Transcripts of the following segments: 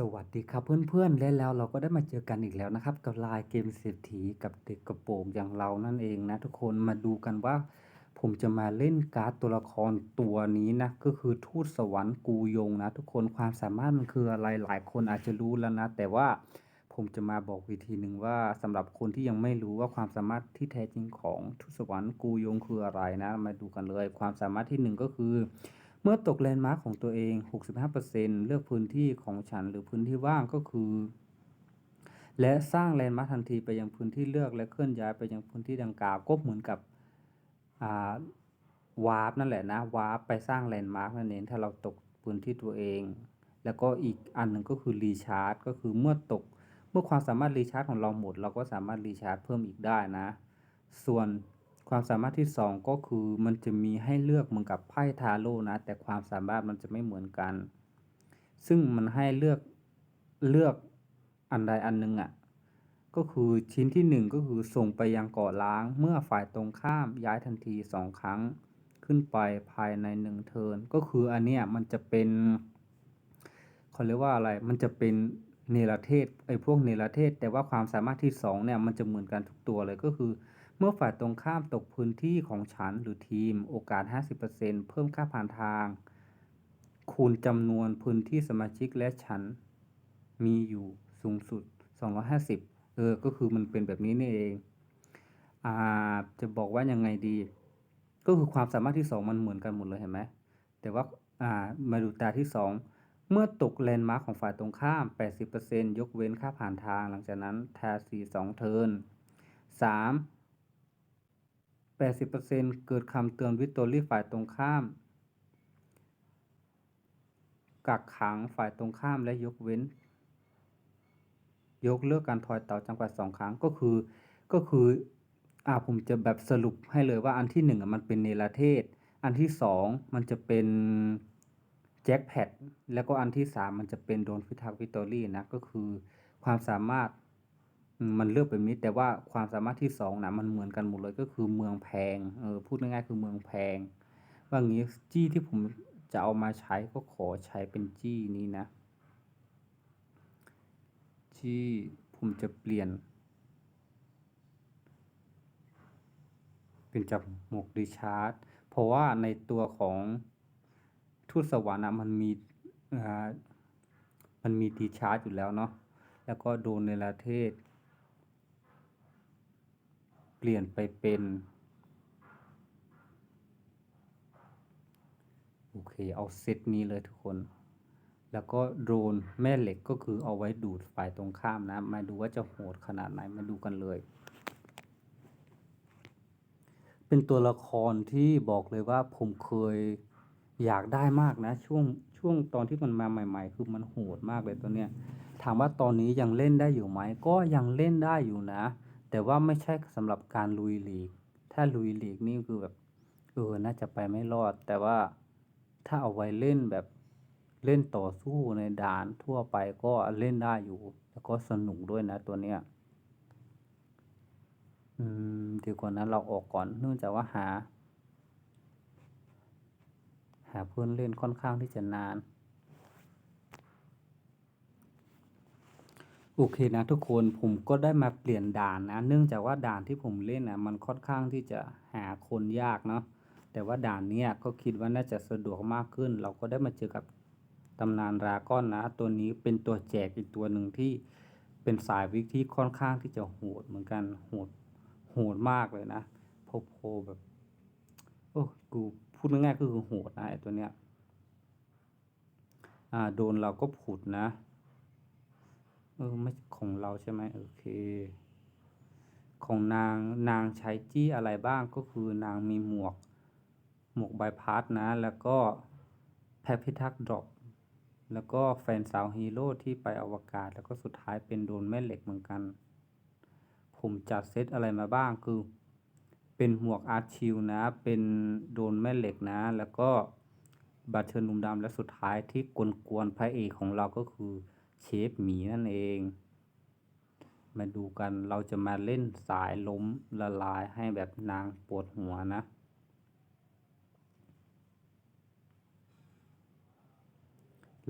สวัสดีครับเพื่อนๆและแล้วเราก็ได้มาเจอกันอีกแล้วนะครับ กับลายเกมเศรษฐีกับเด็กกระโปรงอย่างเรานั่นเองนะ ทุกคนมาดูกันว่า ผมจะมาเล่นการ์ดตัวละครตัวนี้นะ ก็คือทูตสวรรค์กูยงนะ ทุกคนความสามารถมันคืออะไรหลายคนอาจจะรู้แล้วนะ แต่ว่าผมจะมาบอกวิธีหนึ่งว่าสำหรับคนที่ยังไม่รู้ว่าความสามารถที่แท้จริงของทูตสวรรค์กูยงคืออะไรนะ มาดูกันเลย ความสามารถที่หนึ่งก็คือ เมื่อตกแลนด์มาร์คของตัวเอง 65%เลือกพื้นที่ของฉันหรือพื้นที่ว่างก็คือ และสร้างแลนด์มาร์คทันทีไปยังพื้นที่เลือกและเคลื่อนย้ายไปยังพื้นที่ดังกล่าวก็เหมือนกับวาร์ปนั่นแหละนะวาร์ปไปสร้างแลนด์มาร์คนั่นเองถ้าเราตกพื้นที่ตัวเอง แล้วก็อีกอันหนึ่งก็คือรีชาร์จก็คือเมื่อตก เมื่อความสามารถรีชาร์จของเราหมด เราก็สามารถรีชาร์จเพิ่มอีกได้นะ ส่วน ความสามารถที่ 2 ก็คือมันจะมีให้เลือกเหมือนกับไพ่ทาโร่นะ แต่ความสามารถมันจะไม่เหมือนกัน ซึ่งมันให้เลือกเลือกอันใดอันหนึ่งอะ่ะก็คือชิ้นที่ 1 ก็คือส่งไปยังเกาะล้าง เมื่อฝ่ายตรงข้ามย้ายทันที 2 ครั้งขึ้นไปภายใน 1 เทิร์นก็คืออันเนี้ยมันจะเป็นเขาเรียกว่าอะไรมันจะเป็นเนรเทศไอ้พวกเนรเทศ แต่ว่าความสามารถที่ 2 เนี่ย มันจะเหมือนกันทุกตัวเลยก็คือ เมื่อฝ่ายตรงข้ามตกพื้นที่ของฉันหรือทีม โอกาส 50%เพิ่มค่าผ่านทาง คูณจำนวนพื้นที่สมาชิกและฉัน มีอยู่สูงสุด 250 เออ ก็คือมันเป็นแบบนี้นี่เอง อ่า จะบอกว่ายังไงดี ก็คือความสามารถที่ 2 มันเหมือนกันหมดเลยเห็นไหม แต่ว่า อ่า มาดูตาที่ 2เมื่อตกแลนด์มาร์คของฝ่ายตรงข้าม 80%ยกเว้นค่าผ่านทาง หลังจากนั้นแทสี2เทิร์น3 80%เกิดคำเตือนวิตตอรี่ฝ่ายตรงข้าม กักขังฝ่ายตรงข้ามและยกเว้น ยกเลิกการทอยเต่าจำกัดสองครั้งก็คือก็คืออ่าผมจะแบบสรุปให้เลยว่าอันที่หนึ่งมันเป็นเนรเทศ อันที่สองมันจะเป็นแจ็คแพดแล้วก็อันที่สามมันจะเป็นโดนฟิทักวิตตอรี่นะก็คือความสามารถ มันเลือกแบบนี้แต่ว่าความสามารถที่สองนะมันเหมือนกันหมดเลยก็คือเมืองแพงเออพูดง่ายๆคือเมืองแพง ว่างี้จี้ที่ผมจะเอามาใช้ก็ขอใช้เป็นจี้นี้นะ จี้ผมจะเปลี่ยน เป็นจากหมวกดิชาร์ดเพราะว่าในตัวของทูตสวรรค์นะมันมีอ่ามันมีดีชาร์จอยู่แล้วเนาะแล้วก็โดนในประเทศ ลี่ยนไปเป็น โอเค เอาเซตนี้เลยทุกคน แล้วก็โดรนแม่เหล็กก็คือเอาไว้ดูดฝ่ายตรงข้ามนะ มาดูว่าจะโหดขนาดไหน มาดูกันเลย เป็นตัวละครที่บอกเลยว่าผมเคยอยากได้มากนะ ช่วงช่วงตอนที่มันมาใหม่ ๆ คือมันโหดมากเลยตัวเนี้ย ถามว่าตอนนี้ยังเล่นได้อยู่ไหม ก็ยังเล่นได้อยู่นะ แต่ว่าไม่ใช่สำหรับการลุยหลีก ถ้าลุยหลีกนี่คือแบบเออน่าจะไปไม่รอด แต่ว่าถ้าเอาไว้เล่นแบบเล่นต่อสู้ในด่านทั่วไปก็เล่นได้อยู่ แล้วก็สนุกด้วยนะตัวเนี้ยอืมเดี๋ยวก่อนนะเราออกก่อนเนื่องจากว่าหา หาเพื่อนเล่นค่อนข้างที่จะนาน โอเคนะทุกคนผมก็ได้มาเปลี่ยนด่านนะ เนื่องจากว่าด่านที่ผมเล่นนะมันค่อนข้างที่จะหาคนยากเนาะแต่ว่าด่านเนี้ยก็คิดว่าน่าจะสะดวกมากขึ้น เราก็ได้มาเจอกับตำนานราก้อนนะ ตัวนี้เป็นตัวแจกอีกตัวหนึ่งที่เป็นสายวิกที่ค่อนข้างที่จะโหดเหมือนกันโหดโหดมากเลยนะโพโพแบบโอ้กูพูดง่ายๆก็คือโหดนะไอตัวเนี้ยอ่าโดนเราก็ผุดนะ เออไม่ของเราใช่ไหมโอเค ของนางนางใช้จี้อะไรบ้างก็คือนางมีหมวก หมวกใบพัดนะ แล้วก็แพพิทักษ์ดรอปแล้วก็แฟนสาวฮีโร่ที่ไปอวกาศ แล้วก็สุดท้ายเป็นโดนแม่เหล็กเหมือนกัน ผมจัดเซตอะไรมาบ้างคือ เป็นหมวกอาร์ชิลนะ เป็นโดนแม่เหล็กนะ แล้วก็บัตเทิร์นุ่มดำและสุดท้ายที่กวนๆพระเอกของเราก็คือ เชฟหมีนั่นเอง มาดูกันเราจะมาเล่นสายล้มละลายให้แบบนางปวดหัวนะ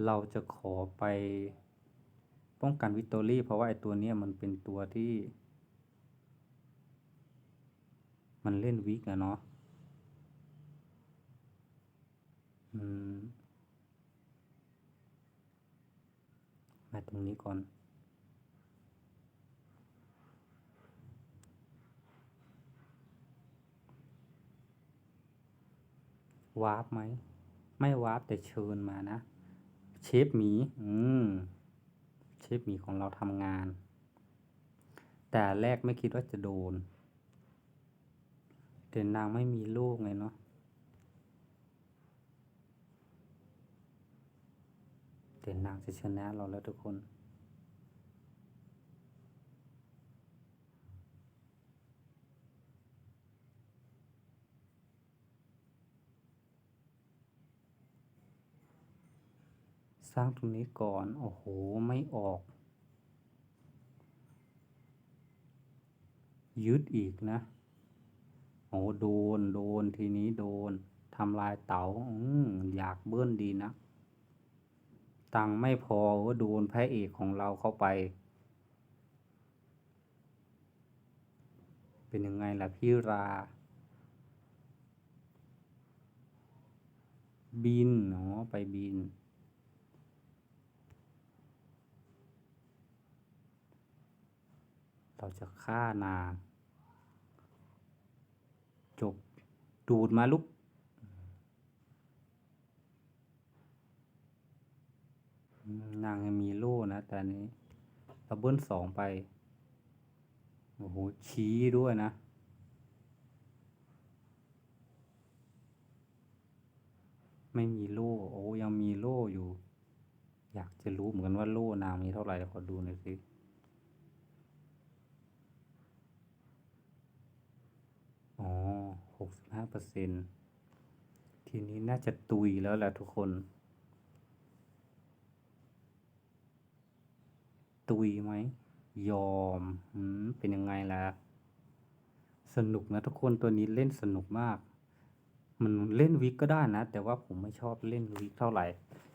เราจะขอไปป้องกันวิกตอรี่ เพราะว่าไอตัวเนี้ยมันเป็นตัวที่ มันเล่นวิกอะเนาะอืม มาตรงนี้ก่อน วาร์ปไหม ไม่วาร์ปแต่เชิญมานะ เชฟหมี อืม เชฟหมีของเราทำงาน แต่แรกไม่คิดว่าจะโดนแต่นางไม่มีลูกไงเนาะ แต่นางจะชนะเราแล้วทุกคน สร้างตรงนี้ก่อน โอ้โห ไม่ออก ยึดอีกนะโอ้โดน โดน ทีนี้โดนทำลายเตา๋าออยากเบิ้ลดีนะ ตังไม่พอก็โดนพระเอกของเราเข้าไป เป็นยังไงล่ะพี่รา บินเนาะไปบิน เราจะฆ่านางจบดูดมาลุก อืม นางยังมีโล่นะแต่อันนี้ดับเบิลสองไป โอ้โห ชี้ด้วยนะ ไม่มีโล่โอ้ยังมีโล่อยู่ อยากจะรู้เหมือนกันว่าโล่นางมีเท่าไหร่ขอดูหน่อยสิอ๋อหกสิบห้าเปอร์เซ็นทีนี้น่าจะตุยแล้วแหละทุกคน ตุยไหม ยอมอมเป็นยังไงล่ะ สนุกนะทุกคนตัวนี้เล่นสนุกมาก มันเล่นวิกก็ได้นะ แต่ว่าผมไม่ชอบเล่นวิกเท่าไหร่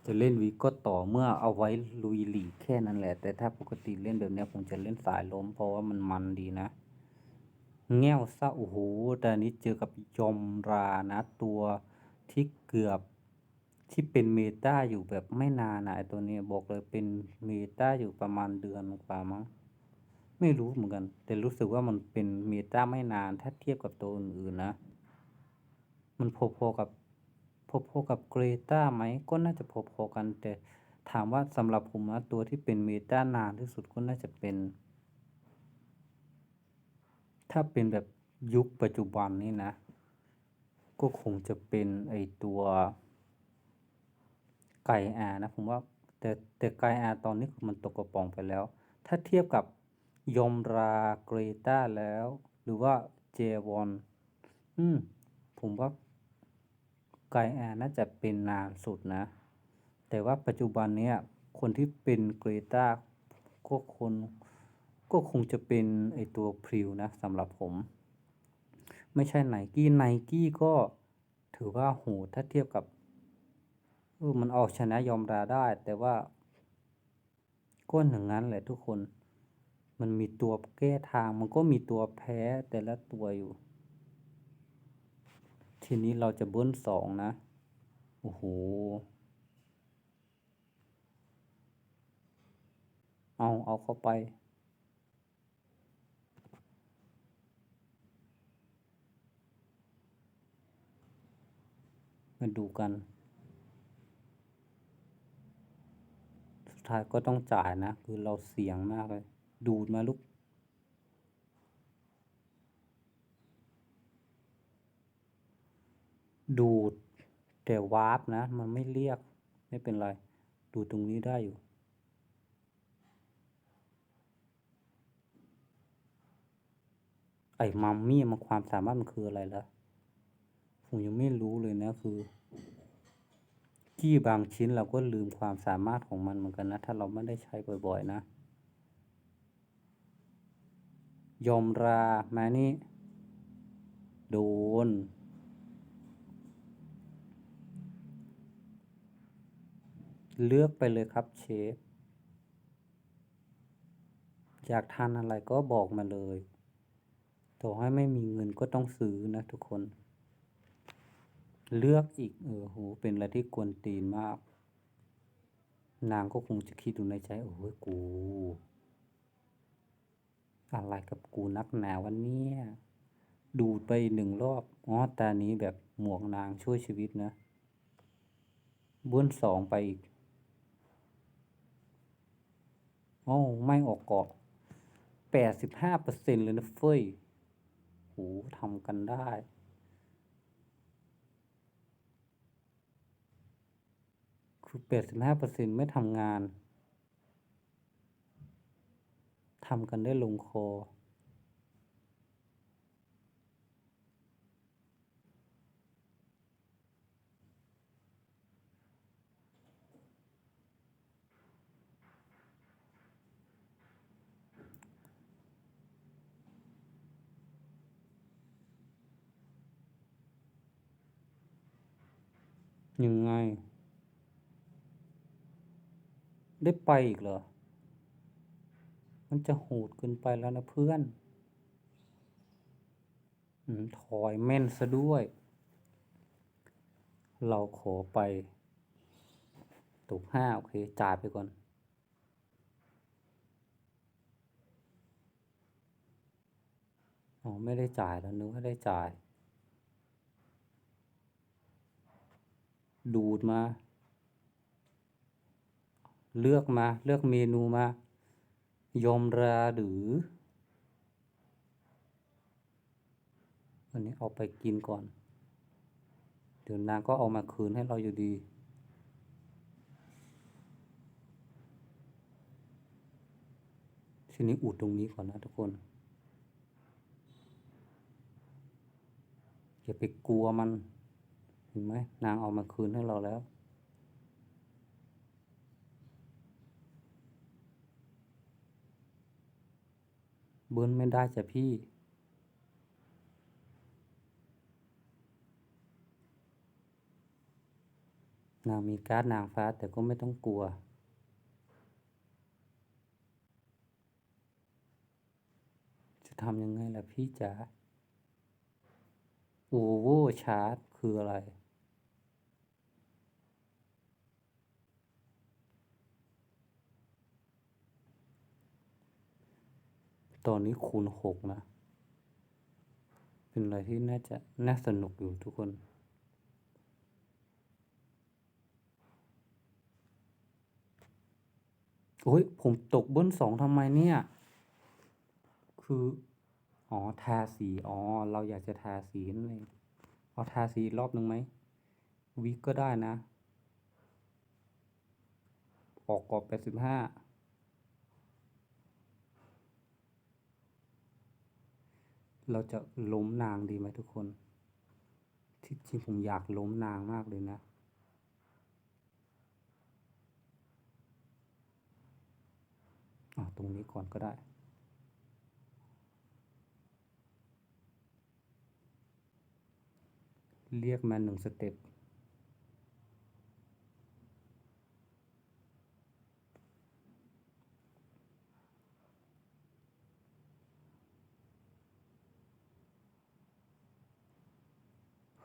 จะเล่นวิกก็ต่อเมื่อเอาไว้ลุยหลีแค่นั้นแหละ แต่ถ้าปกติเล่นแบบเนี้ยผมจะเล่นสายล้ม เพราะว่ามันมันดีนะ แง่วซะโอ้โหแต่นนี้เจอกับยอมรานะตัวที่เกือบ ที่เป็นเมตาอยู่แบบไม่นานนะไอตัวนี้บอกเลยเป็นเมตาอยู่ประมาณเดือนกว่ามั้งไม่รู้เหมือนกัน แต่รู้สึกว่ามันเป็นเมตาไม่นานถ้าเทียบกับตัวอื่นๆนะ มันพอๆกับพอๆกับเกรตาไหมก็น่าจะพอๆกัน แต่ถามว่าสำหรับผมนะตัวที่เป็นเมตานานที่สุดก็น่าจะเป็น ถ้าเป็นแบบยุคปัจจุบันนี้นะ ก็คงจะเป็นไอตัว ไก่อานะผมว่าแต่แต่ไก่อาตอนนี้คือมันตกกระป๋องไปแล้ว ถ้าเทียบกับยมราเกรตาแล้ว หรือว่าเจวอนอืมผมว่าไกอาน่าจะเป็นนานสุดนะ แต่ว่าปัจจุบันเนี้ยคนที่เป็นเกรตาก็คนก็คงจะเป็นไอตัวพริวนะสำหรับผม ไม่ใช่ไนกี้ไนกี้ก็ถือว่าโหถ้าเทียบกับ มันออกชนะยอมราได้ แต่ว่าก็อย่างนั้นแหละทุกคน มันมีตัวแก้ทาง มันก็มีตัวแพ้แต่ละตัวอยู่ ทีนี้เราจะเบิ้ลสองนะ โอ้โห เอาเอาเข้าไปมาดูกัน สุด ท้ายก็ต้องจ่ายนะ คือเราเสี่ยงมากเลย ดูดมาลูก ดูด แต่วาร์ปนะ มันไม่เรียก ไม่เป็นไร ดูตรงนี้ได้อยู่ไอ้มัมมี่มันความสามารถมันคืออะไรล่ะผมยังไม่รู้เลยนะคือ กี้บางชิ้นเราก็ลืมความสามารถของมันเหมือนกันนะ ถ้าเราไม่ได้ใช้บ่อยๆ นะ ยอมรามานี่โดน เลือกไปเลยครับเชฟ อยากทานอะไรก็บอกมาเลย ต่อให้ไม่มีเงินก็ต้องซื้อนะทุกคน เลือกอีกเออโหเป็นอะไรที่กวนตีนมาก นางก็คงจะคิดอยู่ในใจโอ้ยกู อะไรกับกูนักหนาวันนี้ดูดไปหนึ่งรอบอ๋อตานี้แบบหมวกนางช่วยชีวิตนะบ้วนสองไปอีกโอ้ไม่ออกเกาะแปดสิบห้าเปอร์เซ็นเลยนะเฟ้ยโหทำกันได้ คือแปดสิบห้าเปอร์เซ็นไม่ทำงานทำกันได้ลงคอ ยังไง ได้ไปอีกเหรอ มันจะโหดเกินไปแล้วนะเพื่อนอถอยแม่นซะด้วย เราขอไปตกห้าโอเค จ่ายไปก่อน อ๋อ ไม่ได้จ่ายแล้วนึกว่าได้จ่าย ดูดมา เลือกมาเลือกเมนูมายอมราหรืออันนี้เอาไปกินก่อน เดี๋ยวนางก็เอามาคืนให้เราอยู่ดีทีนี้อุดตรงนี้ก่อนนะทุกคน อย่าไปกลัวมัน เห็นไหมนางเอามาคืนให้เราแล้ว เบิ้ลไม่ได้จ้ะพี่ นางมีการ์ดนางฟ้าแต่ก็ไม่ต้องกลัว จะทำยังไงล่ะพี่จ๋าโอเวอร์ชาร์จคืออะไร ตอนนี้คูณหกนะ เป็นอะไรที่น่าจะน่าสนุกอยู่ทุกคน โอ้ย ผมตกบิ้ลสองทำไมเนี่ย คือ อ๋อ ทาสี อ๋อ เราอยากจะทาสีนั่นเองเอาทาสีรอบหนึ่งไหม วิกก็ได้นะ ออกกรอบแปดสิบห้า เราจะล้มนางดีไหมทุกคน ที่จริงผมอยากล้มนางมากเลยนะอะตรงนี้ก่อนก็ได้เรียกมาหนึ่งสเต็ป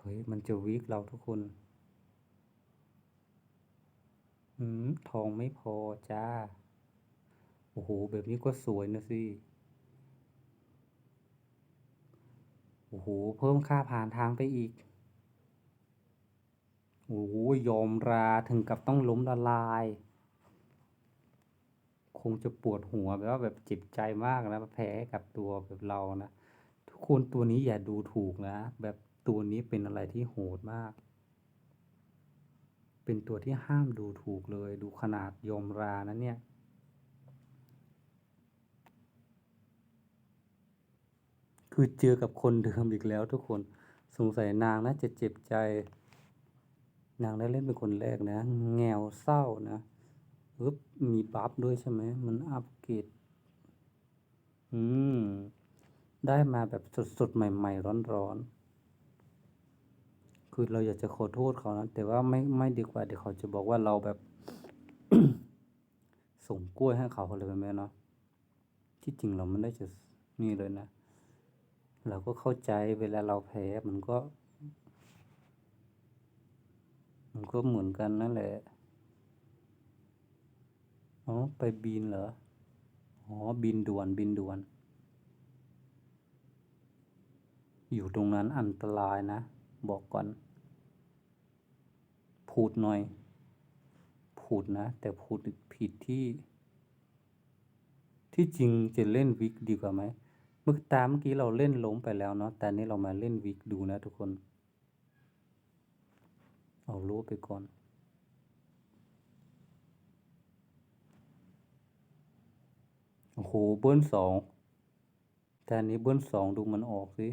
เฮ้ยมันจะวีคเราทุกคนอืมทองไม่พอจ้า โอ้โห แบบนี้ก็สวยนะสิ โอ้โห เพิ่มค่าผ่านทางไปอีก โอ้โห ยอมราถึงกับต้องล้มละลาย คงจะปวดหัวแบบว่าแบบเจ็บใจมากนะแพ้กับตัวแบบเรานะ ทุกคนตัวนี้อย่าดูถูกนะ แบบ ตัวนี้เป็นอะไรที่โหดมาก เป็นตัวที่ห้ามดูถูกเลย ดูขนาดยมรานะเนี่ย คือเจอกับคนเดิมอีกแล้วทุกคน สงสัยนางน่าจะเจ็บใจ นางได้เล่นเป็นคนแรกนะ แงวเศร้านะอึ๊บมีบัฟด้วยใช่ไหม มันอัปเกรดอืม ได้มาแบบสดๆ ใหม่ ๆ ร้อนๆ คือเราอยากจะขอโทษเขานะแต่ว่าไม่ไม่ดีกว่าเดี๋ยวเขาจะบอกว่าเราแบบ ส่งกล้วยให้เขาอะไรแบบนี้เนาะที่จริงเราไม่ได้จะนี่เลยนะ เราก็เข้าใจเวลาเราแพ้มันก็ มันก็เหมือนกันนั่นแหละอ๋อไปบินเหรออ๋อบินด่วนบินด่วน อยู่ตรงนั้นอันตรายนะ บอกก่อน พูดหน่อยพูดนะ แต่พูดผิดที่ ที่จริงจะเล่นวิกดีกว่าไหมเมื่อตามเมื่อกี้เราเล่นล้มไปแล้วเนาะแต่นี้เรามาเล่นวิกดูนะทุกคน เอารู้ไปก่อนโอ้โหเบิ้ลสองแต่นนี้เบิ้ลสองดูมันออกสิ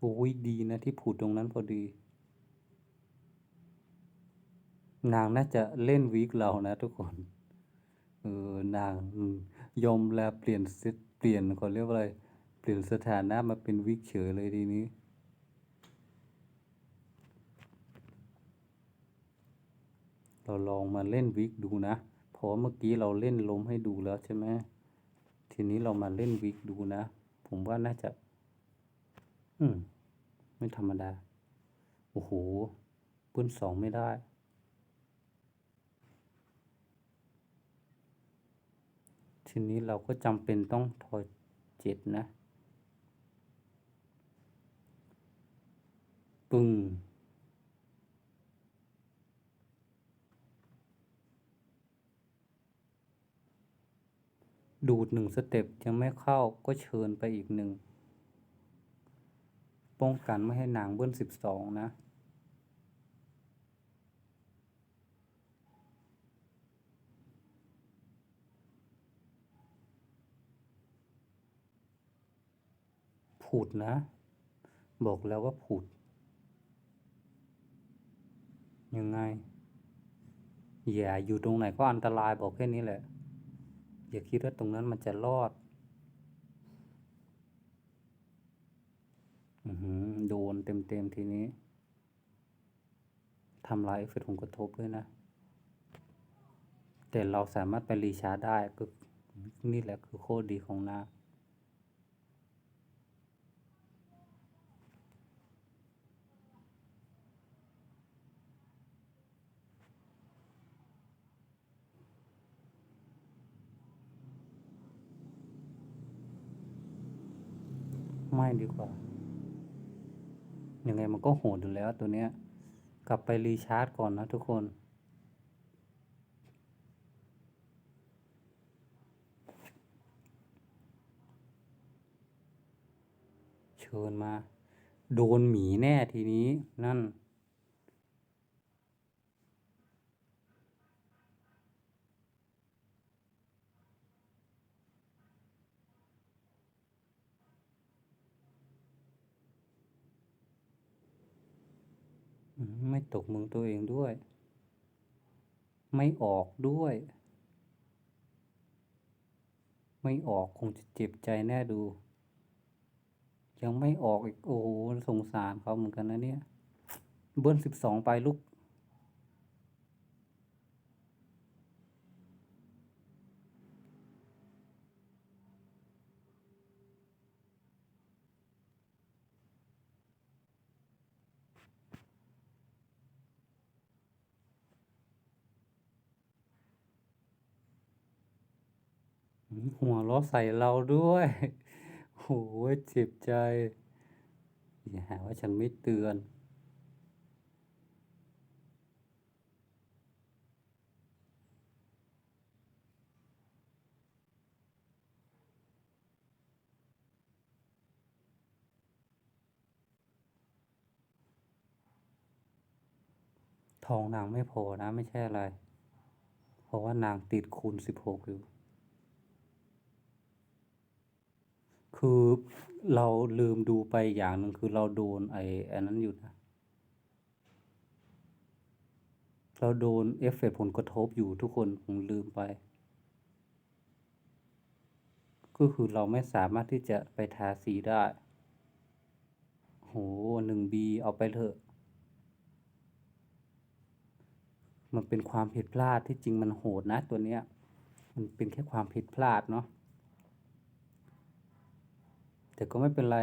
โอ้ยดีนะที่ผูดตรงนั้นพอดี นางน่าจะเล่นวิกเรานะทุกคน เออนางยอมแลเปลี่ยนเซตเปลี่ยนเขาเรียกว่าอะไร เปลี่ยนสถานะมาเป็นวิกเฉยเลยทีนี้เราลองมาเล่นวิกดูนะ เพราะเมื่อกี้เราเล่นล้มให้ดูแล้วใช่ไหม ทีนี้เรามาเล่นวิกดูนะ ผมว่าน่าจะ อืม ไม่ธรรมดา โอ้โหปืนสองไม่ได้ ทีนี้เราก็จำเป็นต้องทอยเจ็ดนะ ปึ้งดูดหนึ่งสเต็ปยังไม่เข้าก็เชิญไปอีกหนึ่ง ป้องกันไม่ให้นางเบิ้ลสิบสองนะ ผุดนะ บอกแล้วว่าผุด ยังไง อย่าอยู่ตรงไหนก็อันตรายบอกแค่นี้แหละ อย่าคิดว่าตรงนั้นมันจะรอด อือหือ โดนเต็มๆทีนี้ทำลายเอฟเฟกต์ผลกระทบด้วยนะ แต่เราสามารถไปรีชาร์จได้ก็นี่แหละคือโคตรดีของนาไม่ดีกว่า ยังไงมันก็โหดอยู่แล้วตัวเนี้ย กลับไปรีชาร์จก่อนนะทุกคน เชิญมา โดนหมีแน่ทีนี้นั่น อืม ไม่ตกมือตัวเองด้วย ไม่ออกด้วย ไม่ออกคงจะเจ็บใจแน่ดู ยังไม่ออกอีกโอ้โหสงสารเขาเหมือนกันนะเนี่ย เบิ้ลสิบสองไปลูก หัวเราะใส่เราด้วยโอ้ยเจ็บใจ อย่าหาว่าฉันไม่เตือน ทองนางไม่พอนะไม่ใช่อะไร เพราะว่านางติดคูณสิบหกอยู่ คือเราลืมดูไปอย่างหนึ่งคือเราโดนไอ้อันนั้นอยู่นะ เราโดนเอฟเฟกต์ผลกระทบอยู่ทุกคนผมลืมไป ก็คือเราไม่สามารถที่จะไปทาสีได้ โหหนึ่งบีเอาไปเถอะ มันเป็นความผิดพลาดที่จริงมันโหดนะตัวเนี้ย มันเป็นแค่ความผิดพลาดเนาะ แต่ก็ไม่เป็นไร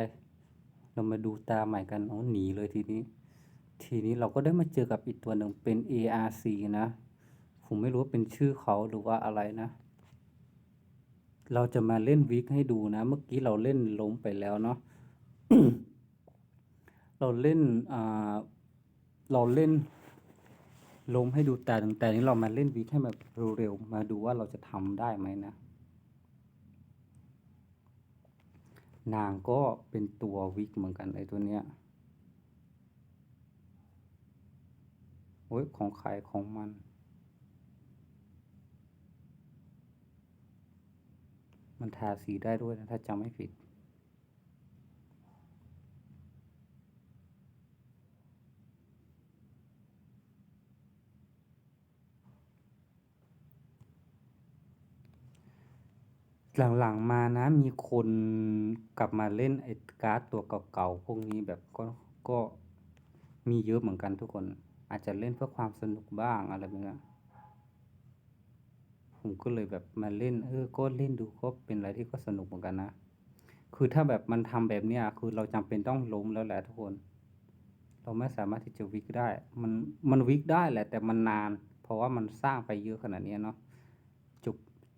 เรามาดูตาใหม่กันอ๋อหนีเลยทีนี้ ทีนี้เราก็ได้มาเจอกับอีกตัวหนึ่งเป็น ARC นะ ผมไม่รู้ว่าเป็นชื่อเขาหรือว่าอะไรนะ เราจะมาเล่นวิกให้ดูนะ เมื่อกี้เราเล่นล้มไปแล้วเนาะเราเล่นอ่าเราเล่นล้มให้ดูแต่หนึ่งแต่นี้เรามาเล่นวิกให้แบบเร็วๆมาดูว่าเราจะทำได้ไหมนะ นางก็เป็นตัววิกเหมือนกันไอ้ตัวเนี้ยโอ้ยของขายของมัน มันทาสีได้ด้วยนะถ้าจำไม่ผิด หลังๆมานะมีคนกลับมาเล่นไอ้การ์ดตัวเก่าๆพวกนี้แบบก็ก็มีเยอะเหมือนกันทุกคน อาจจะเล่นเพื่อความสนุกบ้างอะไรแบบเนี้ยผมก็เลยแบบมาเล่นเออก็เล่นดูก็เป็นอะไรที่ก็สนุกเหมือนกันนะ คือถ้าแบบมันทำแบบเนี้ยคือเราจำเป็นต้องล้มแล้วแหละทุกคน เราไม่สามารถที่จะวิกได้ มันมันวิกได้แหละแต่มันนาน เพราะว่ามันสร้างไปเยอะขนาดนี้เนาะ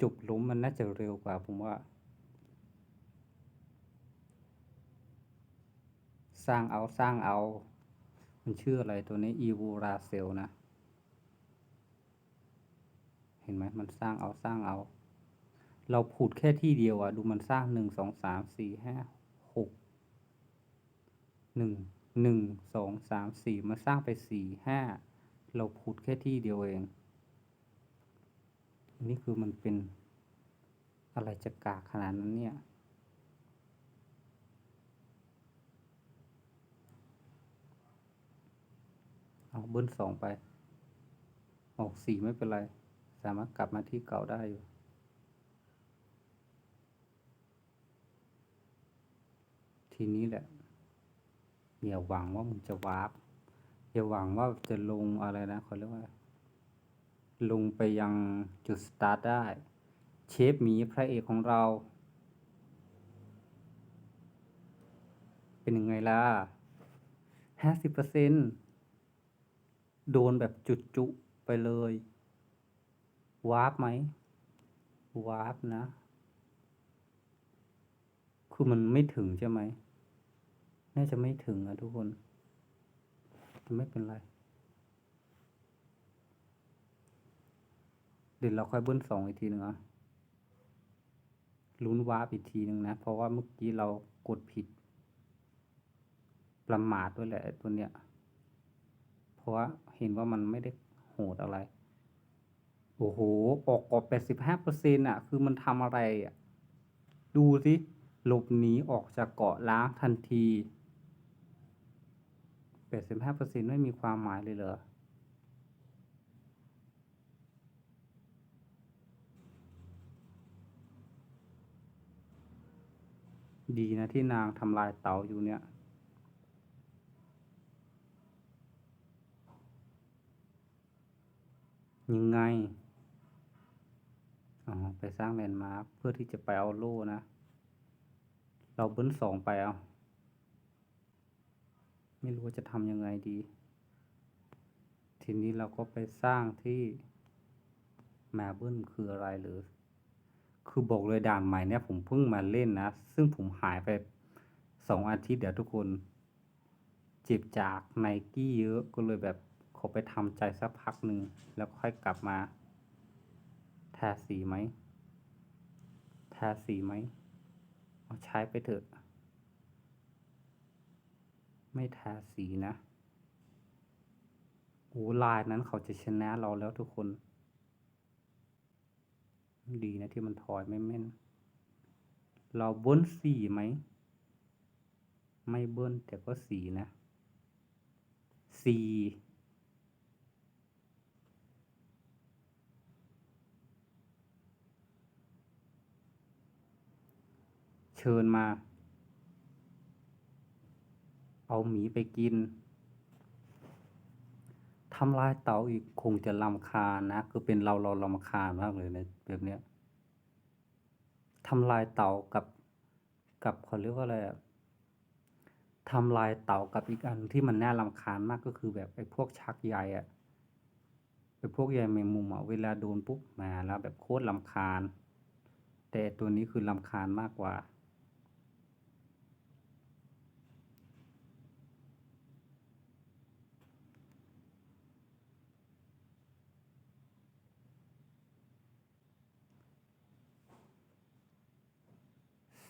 จบจบล้มมันน่าจะเร็วกว่าผมว่า สร้างเอาสร้างเอา มันชื่ออะไรตัวนี้ Evuracell นะ เห็นไหมมันสร้างเอาสร้างเอา เราผุดแค่ที่เดียวอะดูมันสร้างหนึ่งสองสามสี่ห้าหกหนึ่งหนึ่งสองสามสี่มันสร้างไปสี่ห้าเราผุดแค่ที่เดียวเอง อันนี้คือมันเป็นอะไรจะกากขนาดนั้นเนี่ย เอาเบิ้ลสองไป ออกสี่ไม่เป็นไร สามารถกลับมาที่เก่าได้อยู่ทีนี้แหละอย่าหวังว่ามึงจะวาร์ปอย่าหวังว่าจะลงอะไรนะเขาเรียกว่า ลงไปยังจุดสตาร์ทได้ เชฟหมีพระเอกของเรา เป็นยังไงล่ะห้าสิบเปอร์เซ็นโดนแบบจุดจุไปเลยวาร์ปไหมวาร์ปนะ คือมันไม่ถึงใช่ไหม น่าจะไม่ถึงอะทุกคนไม่เป็นไร เดี๋ยวเราค่อยเบิ้ลสองอีกทีหนึ่งอะลุ้นวาร์ปอีกทีหนึ่งนะ เพราะว่าเมื่อกี้เรากดผิด ประมาทด้วยแหละตัวเนี้ย เพราะว่าเห็นว่ามันไม่ได้โหดอะไร โอ้โหออกกอบแปดสิบห้าเปอร์เซ็นต์อะ คือมันทำอะไรอะ ดูสิหลบหนีออกจากเกาะล้างทันทีแปดสิบห้าเปอร์เซ็นต์ไม่มีความหมายเลยเหรอ ดีนะที่นางทำลายเต่าอยู่เนี่ย ยังไง อ๋อ ไปสร้างแลนด์มาร์คเพื่อที่จะไปเอาโล่นะ เราเบิ้ลสองไปเอา ไม่รู้ว่าจะทำยังไงดี ทีนี้เราก็ไปสร้างที่แมเบิ้ลคืออะไรหรือ คือบอกเลยด่านใหม่เนี่ยผมเพิ่งมาเล่นนะ ซึ่งผมหายไปสองอาทิตย์เดี๋ยวทุกคน เจ็บจากไนกี้เยอะก็เลยแบบขอไปทำใจสักพักหนึ่งแล้วค่อยกลับมา ทาสีไหม ทาสีไหมเอาใช้ไปเถอะ ไม่ทาสีนะโอ้ลายนั้นเขาจะชนะเราแล้วทุกคน ดีนะที่มันถอยไม่แม่น เราเบิ้ลสีไหม ไม่เบิ้ลแต่ก็สีนะสีเชิญมา เอาหมีไปกินทำลายเตาอีกคงจะรำคาญนะ คือเป็นเราเรารำคาญมากเลยใน แบบเนี้ยทำลายเตากับกับเขาเรียกว่าอะไรอะทำลายเตากับอีกอันที่มันน่ารำคาญมากก็คือแบบไอ้พวกชักใยอะไอ้พวกใยแมงมุมอะเวลาโดนปุ๊บมาแล้วแบบโคตรลำคาญ แต่ตัวนี้คือลำคาญมากกว่า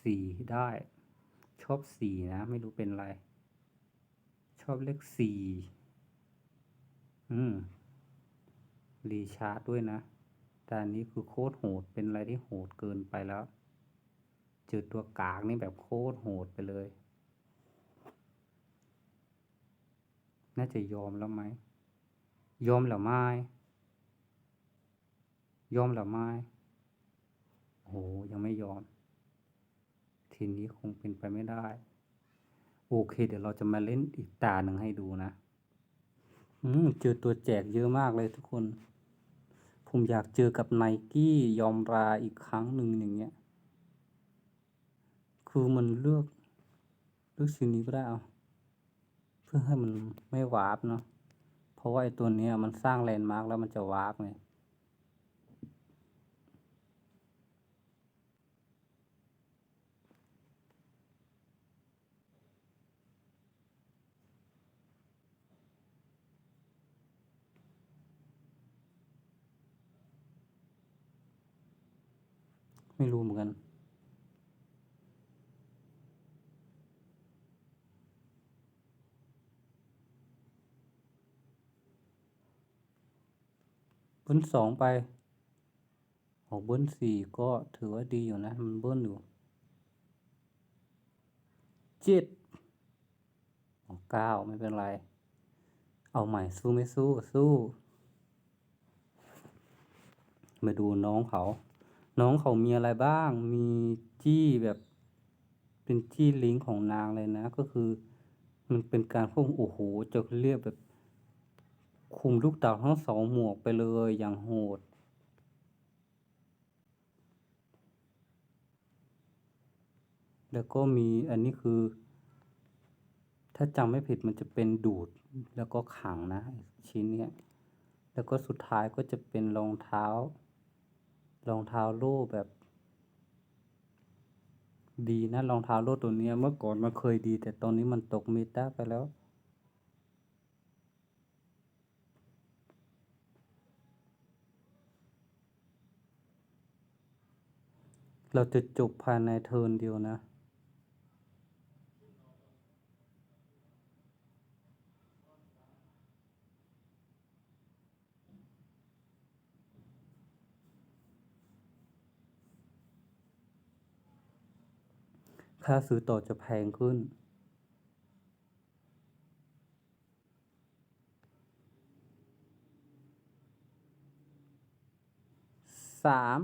สี่ได้ ชอบสี่นะ ไม่รู้เป็นไร ชอบเลขสี่อืม รีชาร์จด้วยนะ แต่อันนี้คือโคตรโหด เป็นอะไรที่โหดเกินไปแล้วเจอตัวกากนี่แบบโคตรโหดไปเลย น่าจะยอมแล้วไหม ยอมหรือไม่ยอมหรือไม่โอ้โหยังไม่ยอม ทีนี้คงเป็นไปไม่ได้ โอเค เดี๋ยวเราจะมาเล่นอีกตาหนึ่งให้ดูนะ อืมเจอตัวแจกเยอะมากเลยทุกคน ผมอยากเจอกับไนกี้ยอมราอีกครั้งหนึ่งอย่างเงี้ย คือมันเลือก เลือกชิ้นนี้ก็ได้เอาเพื่อให้มันไม่วาร์ปเนาะ เพราะว่าไอตัวนี้มันสร้างแลนด์มาร์กแล้วมันจะวาร์ปไง ไม่รู้เหมือนกัน เบิ้ลสองไปออกเบิ้ลสี่ก็ถือว่าดีอยู่นะ มันเบิ้ลอยู่เจ็ดออกเก้าไม่เป็นไร เอาใหม่สู้ไม่สู้ สู้ มาดูน้องเขา น้องเขามีอะไรบ้าง มีจี้แบบเป็นจี้ลิงก์ของนางเลยนะ ก็คือ มันเป็นการพุ่งโอ้โหจะเรียกแบบคุมลูกเต่าทั้งสองหมวกไปเลยอย่างโหดแล้วก็มีอันนี้คือ ถ้าจำไม่ผิดมันจะเป็นดูดแล้วก็ขังนะชิ้นเนี้ย แล้วก็สุดท้ายก็จะเป็นรองเท้า รองเท้าโล่แบบ ดีนะรองเท้าโล่ตัวเนี้ยเมื่อก่อนมันเคยดี แต่ตอนนี้มันตกเมตาไปแล้ว เราจะจบภายในเทิร์นเดียวนะ ค่าซื้อต่อจะแพงขึ้น สาม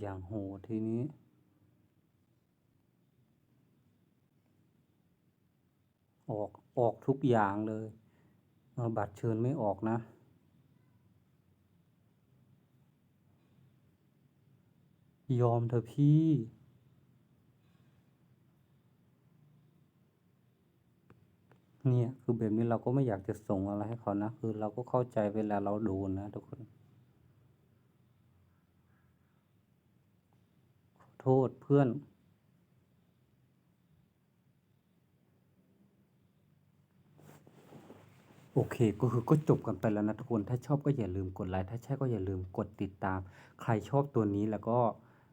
อย่างโหดทีนี้ ออกออกทุกอย่างเลย บัตรเชิญไม่ออกนะ ยอมเถอะพี่ เนี่ย คือแบบนี้เราก็ไม่อยากจะส่งอะไรให้เขานะ คือเราก็เข้าใจเวลาเราโดนนะทุกคน ขอโทษเพื่อน โอเค ก็คือก็จบกันไปแล้วนะทุกคน ถ้าชอบก็อย่าลืมกดไลค์ ถ้าใช่ก็อย่าลืมกดติดตาม ใครชอบตัวนี้แล้วก็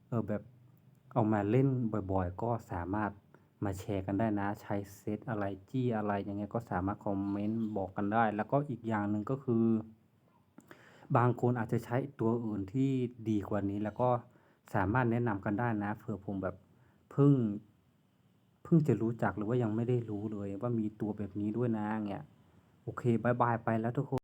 เออแบบเอามาเล่นบ่อยๆ ก็สามารถมาแชร์กันได้นะ ใช้เซตอะไรจี้อะไรยังไงก็สามารถคอมเมนต์บอกกันได้ แล้วก็อีกอย่างหนึ่งก็คือ บางคนอาจจะใช้ตัวอื่นที่ดีกว่านี้ แล้วก็สามารถแนะนำกันได้นะเผื่อผมแบบเพิ่งเพิ่งจะรู้จักหรือว่ายังไม่ได้รู้เลยว่ามีตัวแบบนี้ด้วยนะเงี้ยโอเคบายบายไปแล้วทุกคน